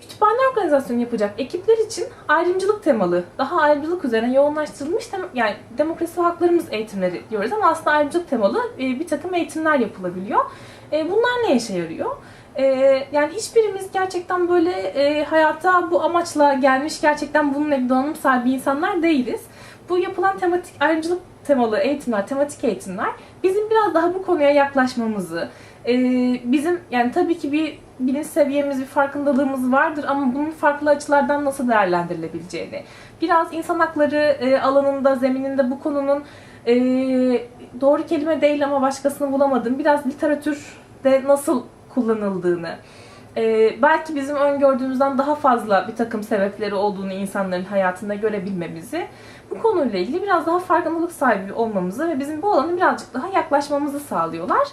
Kütüphane organizasyonu yapacak ekipler için ayrımcılık temalı, daha ayrımcılık üzerine yoğunlaştırılmış tem- yani demokrasi haklarımız eğitimleri diyoruz ama aslında ayrımcılık temalı e, bir takım eğitimler yapılabiliyor. E, bunlar ne işe yarıyor? E, yani hiçbirimiz gerçekten böyle e, hayata bu amaçla gelmiş, gerçekten bununla donanım sahibi insanlar değiliz. Bu yapılan tematik ayrımcılık temalı eğitimler, tematik eğitimler bizim biraz daha bu konuya yaklaşmamızı, e, bizim yani tabii ki bir bilinç seviyemiz, bir farkındalığımız vardır ama bunun farklı açılardan nasıl değerlendirilebileceğini, biraz insan hakları e, alanında, zemininde bu konunun e, doğru kelime değil ama başkasını bulamadım. Biraz literatürde nasıl kullanıldığını, e, belki bizim öngördüğümüzden daha fazla bir takım sebepleri olduğunu insanların hayatında görebilmemizi, bu konuyla ilgili biraz daha farkındalık sahibi olmamızı ve bizim bu alana birazcık daha yaklaşmamızı sağlıyorlar.